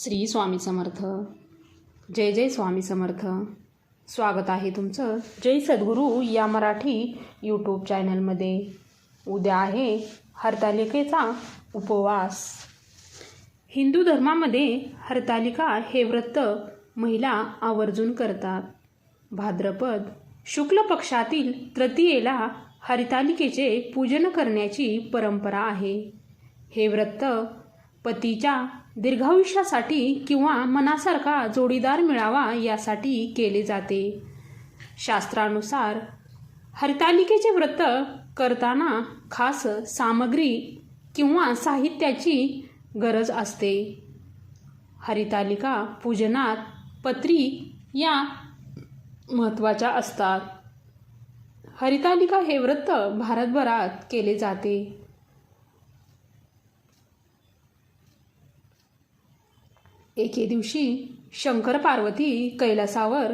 श्री स्वामी समर्थ. जय जय स्वामी समर्थ. स्वागत आहे तुमचं जय सद्गुरू या मराठी यूट्यूब चॅनलमध्ये उद्या आहे हरतालिकेचा उपवास. हिंदू धर्मामध्ये हरतालिका हे व्रत महिला आवर्जून करतात. भाद्रपद शुक्ल पक्षातील तृतीयेला हरितालिकेचे पूजन करण्याची परंपरा आहे. हे व्रत पतीच्या दीर्घायुष्यासाठी किंवा मनासारखा जोडीदार मिळावा यासाठी केले जाते. शास्त्रानुसार हरितालिकेचे व्रत करताना खास सामग्री किंवा साहित्याची गरज असते. हरितालिका पूजनात पत्री या महत्त्वाच्या असतात. हरितालिका हे व्रत भारतभरात केले जाते. एके दिवशी शंकर पार्वती कैलासावर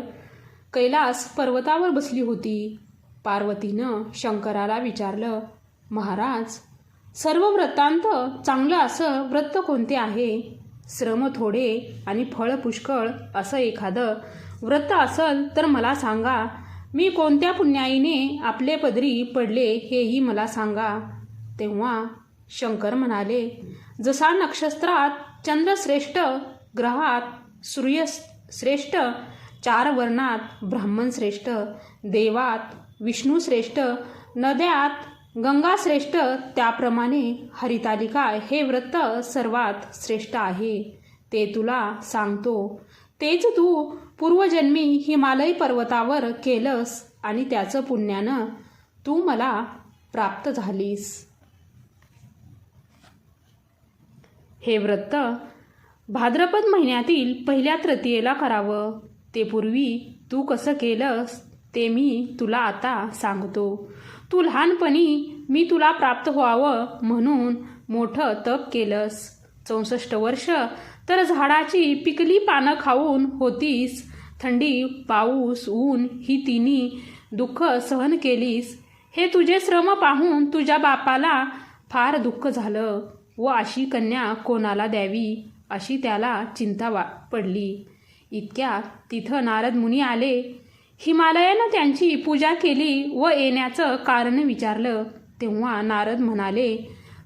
कैलास पर्वतावर बसली होती. पार्वतीनं शंकराला विचारलं महाराज सर्व व्रतांत चांगलं असं व्रत कोणते आहे? श्रम थोडे आणि फळ पुष्कळ असं एखादं व्रत असल तर मला सांगा मी कोणत्या पुण्याईने आपले पदरी पडले हेही मला सांगा. तेव्हा शंकर म्हणाले जसा नक्षत्रात चंद्रश्रेष्ठ ग्रहात सूर्य श्रेष्ठ चार वर्णात ब्राह्मण श्रेष्ठ देवात विष्णू श्रेष्ठ नद्यात गंगा श्रेष्ठ त्याप्रमाणे हरितालिका हे व्रत सर्वात श्रेष्ठ आहे. ते तुला सांगतो. तेच तू पूर्वजन्मी हिमालय पर्वतावर केलंस आणि त्याचं पुण्यानं तू मला प्राप्त झालीस. हे व्रत भाद्रपद महिन्यातील पहिल्या तृतीयेला करावं. ते पूर्वी तू कसं केलंस ते मी तुला आता सांगतो. तू लहानपणी मी तुला प्राप्त व्हावं म्हणून मोठं तप केलंस. चौसष्ट वर्ष तर झाडाची पिकली पानं खाऊन होतीस. थंडी पाऊस ऊन ही तिन्ही दुःख सहन केलीस. हे तुझे श्रम पाहून तुझ्या बापाला फार दुःख झालं व अशी कन्या कोणाला द्यावी? अशी त्याला चिंता वा पडली. इतक्यात तिथं नारद मुनी आले. हिमालयानं त्यांची पूजा केली व येण्याचं कारण विचारलं. तेव्हा नारद म्हणाले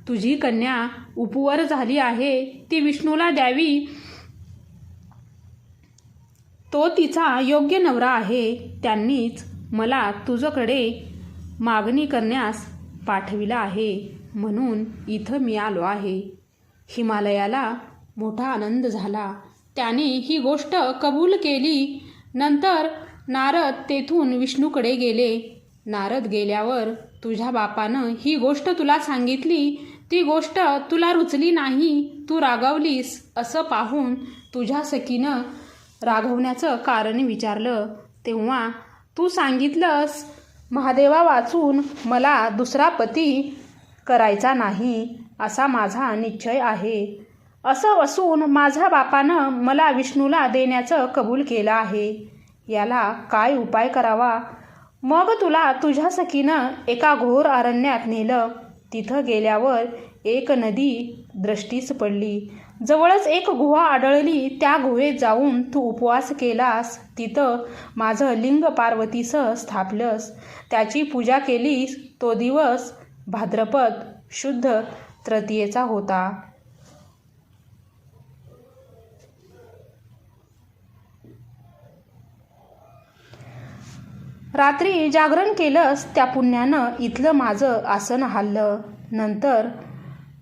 तुझी कन्या उपवर झाली आहे. ती विष्णूला द्यावी. तो तिचा योग्य नवरा आहे. त्यांनीच मला तुझ्याकडे मागणी करण्यास पाठविला आहे. म्हणून इथं मी आलो आहे. हिमालयाला मोठा आनंद झाला. त्याने ही गोष्ट कबूल केली. नंतर नारद तेथून विष्णूकडे गेले. नारद गेल्यावर तुझ्या बापानं ही गोष्ट तुला सांगितली. ती गोष्ट तुला रुचली नाही. तू रागावलीस असं पाहून तुझ्या सखीनं रागवण्याचं कारण विचारलं. तेव्हा तू सांगितलंस महादेवा वाचून मला दुसरा पती करायचा नाही असा माझा निश्चय आहे. असं असून माझ्या बापानं मला विष्णूला देण्याचं कबूल केलं आहे. याला काय उपाय करावा? मग तुला तुझ्या सखीनं एका घोर अरण्यात नेलं. तिथं गेल्यावर एक नदी दृष्टीस पडली. जवळच एक गुहा आढळली. त्या गुहेत जाऊन तू उपवास केलास. तिथं माझं लिंग पार्वतीसह स्थापलंस. त्याची पूजा केलीस. तो दिवस भाद्रपद शुद्ध तृतीयेचा होता. रात्री जागरण केलंस त्या पुण्यानं इथलं माझं आसन हाललं नंतर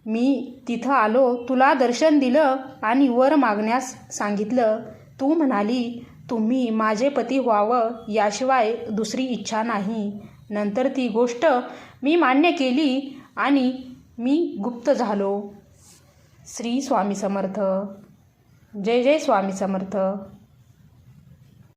मी तिथं आलो तुला दर्शन दिलं आणि वर मागण्यास सांगितलं. तू म्हणाली तुम्ही माझे पती व्हावं याशिवाय दुसरी इच्छा नाही. नंतर ती गोष्ट मी मान्य केली आणि मी गुप्त झालो. श्री स्वामी समर्थ. जय जय स्वामी समर्थ.